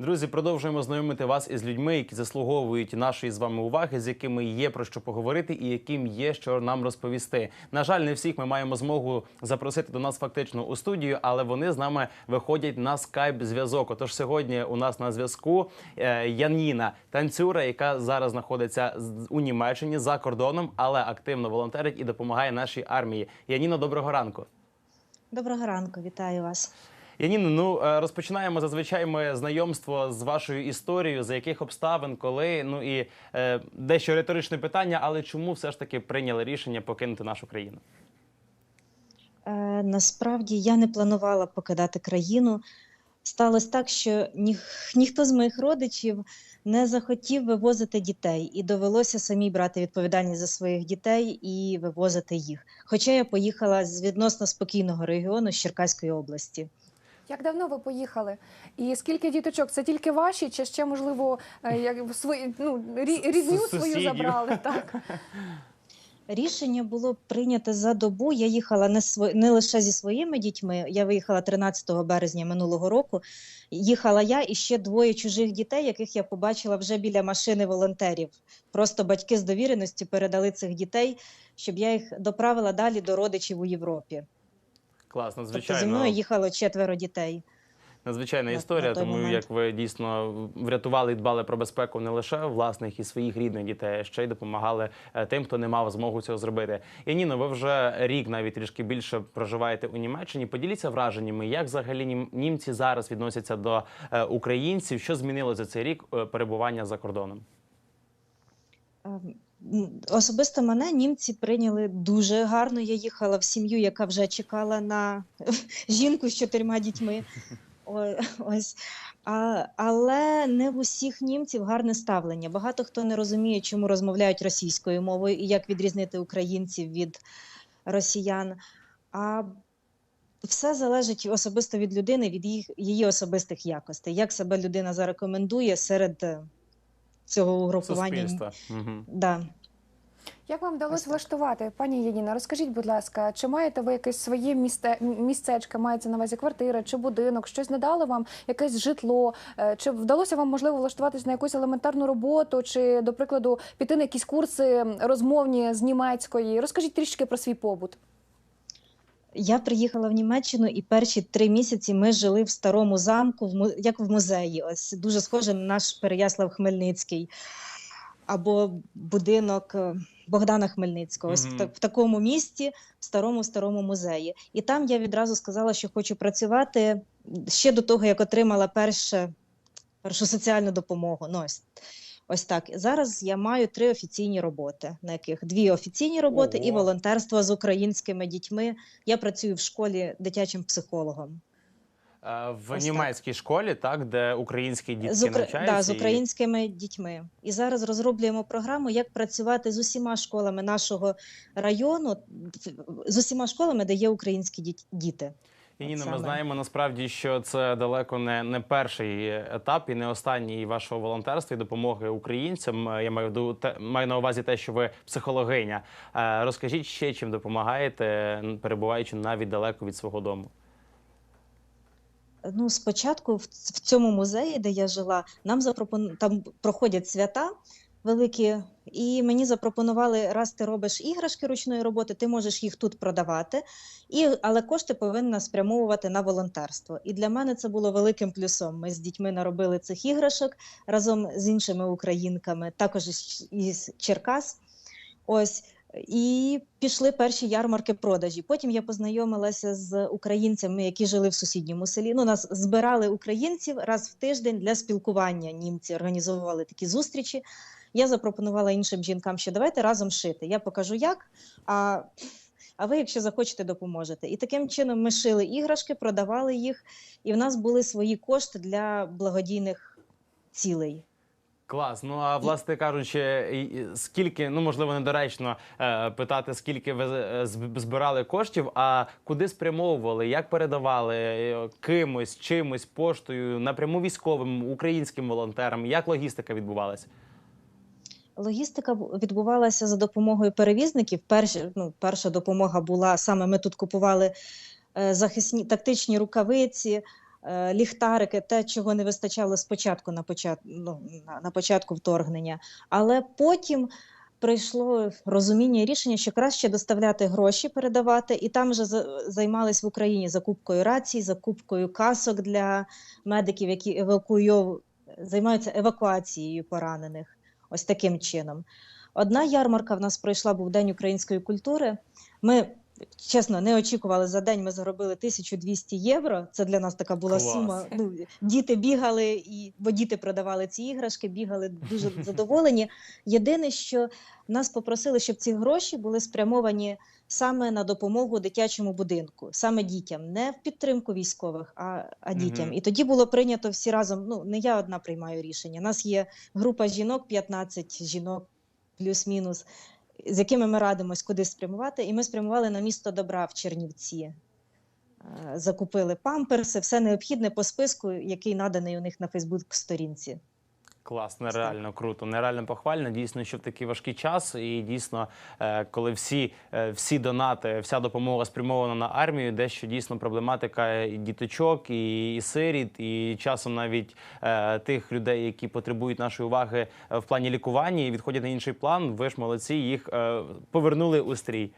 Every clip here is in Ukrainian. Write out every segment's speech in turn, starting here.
Друзі, продовжуємо знайомити вас із людьми, які заслуговують нашої з вами уваги, з якими є про що поговорити і яким є що нам розповісти. На жаль, не всіх ми маємо змогу запросити до нас фактично у студію, але вони з нами виходять на скайп зв'язок. Отож, сьогодні у нас на зв'язку е, Яніна танцюра, яка зараз знаходиться у Німеччині за кордоном, але активно волонтерить і допомагає нашій армії. Яніно, доброго ранку. Доброго ранку, вітаю вас. Яніно, ну е, розпочинаємо зазвичай ми знайомство з вашою історією, за яких обставин, коли ну і е, дещо риторичне питання, але чому все ж таки прийняли рішення покинути нашу країну? Е, насправді я не планувала покидати країну. Сталося так, що ніх, ніхто з моїх родичів не захотів вивозити дітей, і довелося самій брати відповідальність за своїх дітей і вивозити їх. Хоча я поїхала з відносно спокійного регіону з Черкаської області. Як давно ви поїхали? І скільки діточок? Це тільки ваші, чи ще можливо е, як свої ну рідню свою забрали? Так Рішення було прийнято за добу. Я їхала не сво... не лише зі своїми дітьми. Я виїхала 13 березня минулого року. Їхала я і ще двоє чужих дітей, яких я побачила вже біля машини волонтерів. Просто батьки з довіреності передали цих дітей, щоб я їх доправила далі до родичів у Європі. Класно, Тобто зі мною їхало четверо дітей. Надзвичайна історія, тому момент. як ви дійсно врятували і дбали про безпеку не лише власних і своїх рідних дітей, а ще й допомагали е, тим, хто не мав змогу цього зробити. І Ніно, ви вже рік навіть трішки більше проживаєте у Німеччині. Поділіться враженнями, як взагалі німці зараз відносяться до е, українців, що змінило за цей рік е, перебування за кордоном? Ем, Особисто мене німці прийняли дуже гарно. Я їхала в сім'ю, яка вже чекала на жінку з чотирма дітьми. О- Ось. А, але не в усіх німців гарне ставлення. Багато хто не розуміє, чому розмовляють російською мовою і як відрізнити українців від росіян. А все залежить особисто від людини, від їх, її особистих якостей. Як себе людина зарекомендує серед цього угрупування. Суспільства. Угу. Да. як вам вдалося влаштувати, пані Яніна? Розкажіть, будь ласка, чи маєте ви якесь своє місте місцечко, мається на увазі квартира чи будинок? Щось надали вам якесь житло? Е, Чи вдалося вам можливо влаштуватись на якусь елементарну роботу, чи, до прикладу, піти на якісь курси розмовні з німецької? Розкажіть трішки про свій побут. Я приїхала в Німеччину, і перші три місяці ми жили в старому замку, як в музеї. Ось дуже схоже на наш Переяслав Хмельницький або будинок е, Богдана Хмельницького. Ось так- в такому місті, в старому старому музеї. І там я відразу сказала, що хочу працювати ще до того, як отримала перше, першу соціальну допомогу. Ну, ось. Ось так. Зараз я маю три офіційні роботи, на яких дві офіційні роботи і волонтерство з українськими дітьми. Я працюю в школі дитячим психологом. Е, В Ось німецькій школі, так, де українські дітки з, укра... навчаються. да, з і- українськими дітьми. І зараз розроблюємо програму, як працювати з усіма школами нашого району, з усіма школами, де є українські діти. І, Ніно, ми знаємо насправді, що це далеко не, не перший етап і не останній вашого волонтерства і допомоги українцям. Е, Я маю, маю на увазі те, що ви психологиня. Е, Розкажіть ще, чим допомагаєте, перебуваючи навіть далеко від свого дому. Ну, спочатку в, в цьому музеї, де я жила, нам запропон... там проходять свята великі, і мені запропонували, раз ти робиш іграшки ручної роботи, ти можеш їх тут продавати, і... але кошти повинна спрямовувати на волонтерство. І для мене це було великим плюсом. Ми з дітьми наробили цих іграшок разом з іншими українками, також із, Черкас. Ось. І пішли перші ярмарки продажі. Потім я познайомилася з українцями, які жили в сусідньому селі. Ну, нас збирали українців раз в тиждень для спілкування. Німці організовували такі зустрічі. Я запропонувала іншим жінкам, що давайте разом шити. Я покажу як. А, а ви, якщо захочете, допоможете. І таким чином ми шили іграшки, продавали їх, і в нас були свої кошти для благодійних цілей. Клас. Ну а власне кажучи, скільки, ну можливо, недоречно е, питати, скільки ви е, збирали коштів, а куди спрямовували, як передавали е, кимось, чимось, поштою, напряму військовим, українським волонтерам, як логістика відбувалася? Логістика відбувалася за допомогою перевізників. Перша, ну, перша допомога була саме ми тут купували е, захисні тактичні рукавиці, е, ліхтарики, те, чого не вистачало спочатку на, почат... ну, на, початку вторгнення. Але потім прийшло розуміння і рішення, що краще доставляти гроші, передавати, і там вже за- займались в Україні закупкою рацій, закупкою касок для медиків, які евакуйов... займаються евакуацією поранених. Ось таким чином. Одна ярмарка в нас пройшла, був День української культури. Ми чесно не очікували за день. Ми заробили 1200 євро. Це для нас така була Клас. сума. Ну, діти бігали, і бо діти продавали ці іграшки, бігали дуже задоволені. Єдине, що нас попросили, щоб ці гроші були спрямовані саме на допомогу дитячому будинку, саме дітям, не в підтримку військових, а, а дітям. Мгм. І тоді було прийнято всі разом. Ну не я одна приймаю рішення. У нас є група жінок, 15 жінок плюс-мінус, з якими ми радимось, куди спрямувати. І ми спрямували на місто добра в Чернівці. Е, Закупили памперси, все необхідне по списку, який наданий у них на Фейсбук-сторінці. Клас, нереально круто, нереально похвально. Дійсно, що в такий важкий час, і дійсно, е, коли всі, е, всі донати, вся допомога спрямована на армію, дещо дійсно проблематика і діточок, і, і сиріт, і часом навіть е, тих людей, які потребують нашої уваги е, в плані лікування і відходять на інший план. Ви ж молодці, їх е, повернули у стрій.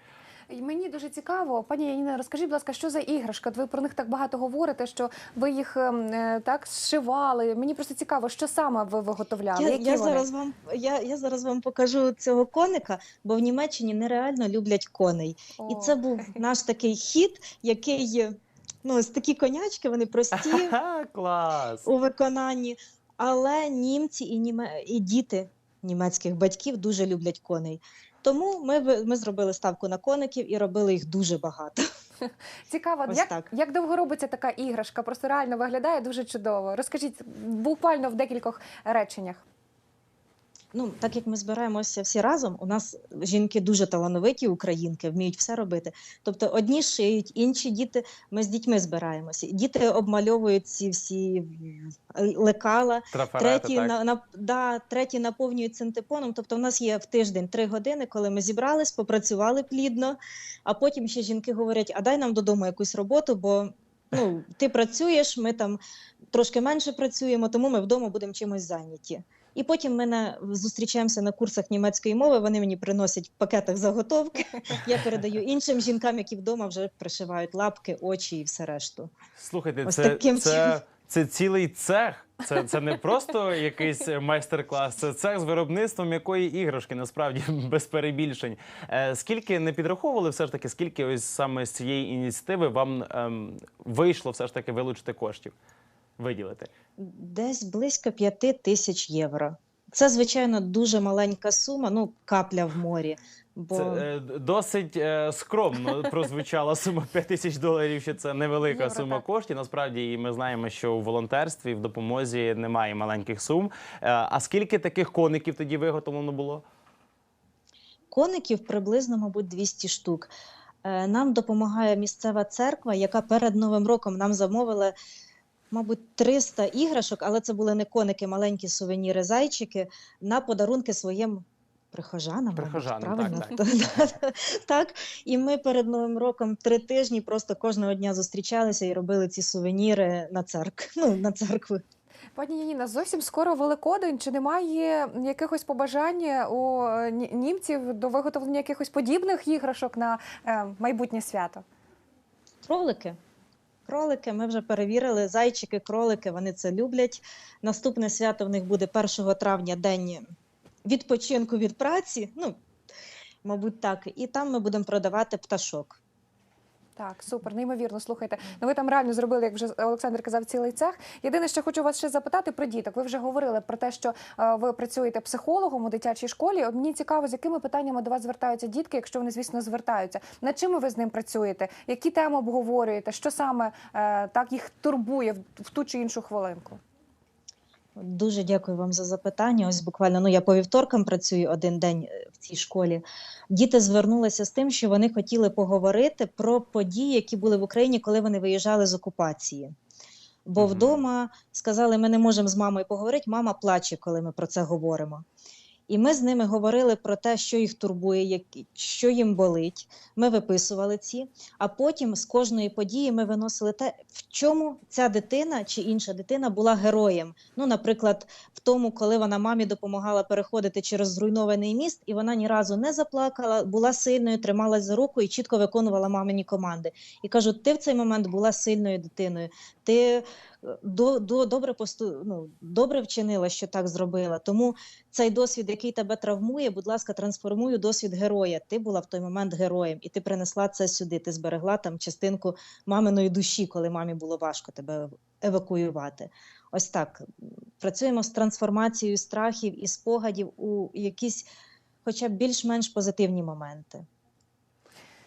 Мені дуже цікаво, пані Яніна, розкажіть, будь ласка, що за іграшка? От Ви про них так багато говорите, що ви їх ем, е, так зшивали. Мені просто цікаво, що саме ви виготовляли? Я, Які я, вони? зараз вам, я, я зараз вам покажу цього коника, бо в Німеччині нереально люблять коней. І це був наш такий хід, який ну, ось такі конячки, вони прості клас! у виконанні, але німці і, німе... і діти німецьких батьків дуже люблять коней. Тому ми, ми зробили ставку на коників і робили їх дуже багато. Цікаво, Ось як, так. як довго робиться така іграшка? Просто реально виглядає дуже чудово. Розкажіть буквально в декількох реченнях. Ну, так як ми збираємося всі разом, у нас жінки дуже талановиті, українки, вміють все робити. Тобто одні шиють, інші діти. Ми з дітьми збираємося. Діти обмальовують ці всі лекала, Трафарети, треті, так? на, на, да, треті наповнюють синтепоном. Тобто, в нас є в тиждень три години, коли ми зібрались, попрацювали плідно, а потім ще жінки говорять: а дай нам додому якусь роботу, бо ну, ти працюєш, ми там трошки менше працюємо, тому ми вдома будемо чимось зайняті. І потім ми на, зустрічаємося на курсах німецької мови. Вони мені приносять в пакетах заготовки. Я передаю іншим жінкам, які вдома вже пришивають лапки, очі і все решту. Слухайте, Ось це, таким це, це цілий цех. Це, це не просто якийсь майстер-клас, це цех з виробництвом якої іграшки, насправді без перебільшень. Е, скільки не підраховували, все ж таки, скільки ось саме з цієї ініціативи вам ем, вийшло все ж таки вилучити коштів, виділити? Десь близько п'яти тисяч євро. Це, звичайно, дуже маленька сума, ну капля в морі. Бо Це е, досить е, скромно прозвучала сума 5 тисяч доларів, що це невелика Євро, сума так. коштів. Насправді, і ми знаємо, що у волонтерстві в допомозі немає маленьких сум. Е, а скільки таких коників тоді виготовлено було? коників приблизно, мабуть, 200 штук. Е, Нам допомагає місцева церква, яка перед Новим роком нам замовила, мабуть, 300 іграшок, але це були не коники, маленькі сувеніри, зайчики на подарунки своїм. Прихожанам, Прихожанам, правильно? так, так. І ми перед Новим роком три тижні просто кожного дня зустрічалися і робили ці сувеніри на церкву. Ну, на церкву. Пані Яніна, зовсім скоро Великодень. Чи немає якихось побажань у е, німців до виготовлення якихось подібних іграшок на е, майбутнє свято? Кролики. Кролики, ми вже перевірили. Зайчики, кролики, вони це люблять. Наступне свято в них буде 1 травня, день відпочинку від праці. Ну, мабуть, так. І там ми будемо продавати пташок. Так, супер, неймовірно. Слухайте. Ну ви там реально зробили, як вже Олександр казав, цілий цех. Єдине, що хочу вас ще запитати про діток. Ви вже говорили про те, що е, ви працюєте психологом у дитячій школі. От мені цікаво, з якими питаннями до вас звертаються дітки, якщо вони, звісно, звертаються. Над чим ви з ним працюєте? Які теми обговорюєте? Що саме е, так їх турбує в, в ту чи іншу хвилинку? Дуже дякую вам за запитання. Ось буквально ну я по вівторкам працюю один день е, в цій школі. Діти звернулися з тим, що вони хотіли поговорити про події, які були в Україні, коли вони виїжджали з окупації. Бо вдома сказали, ми не можемо з мамою поговорити. Мама плаче, коли ми про це говоримо. І ми з ними говорили про те, що їх турбує, що їм болить. Ми виписували ці. А потім з кожної події ми виносили те, в чому ця дитина чи інша дитина була героєм. Ну, наприклад, в тому, коли вона мамі допомагала переходити через зруйнований міст, і вона ні разу не заплакала, була сильною, трималась за руку і чітко виконувала мамині команди. І кажу: ти в цей момент була сильною дитиною. Ти до, до, добре посту, ну, добре вчинила, що так зробила. Тому цей досвід, який тебе травмує, будь ласка, трансформуй у досвід героя. Ти була в той момент героєм, і ти принесла це сюди. Ти зберегла там частинку маминої душі, коли мамі було важко тебе евакуювати. Ось так працюємо з трансформацією страхів і спогадів у якісь, хоча б більш-менш позитивні моменти.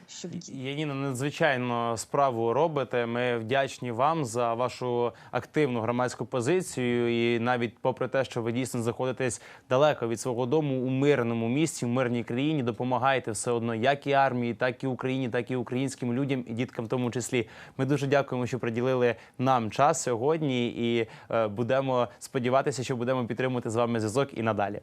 Щоб Яніна, надзвичайно справу робите. Ми вдячні вам за вашу активну громадську позицію. І навіть попри те, що ви дійсно знаходитесь далеко від свого дому у мирному місті, у мирній країні, допомагаєте все одно як і армії, так і Україні, так і українським людям і діткам, в тому числі. Ми дуже дякуємо, що приділили нам час сьогодні, і е, будемо сподіватися, що будемо підтримувати з вами зв'язок і надалі.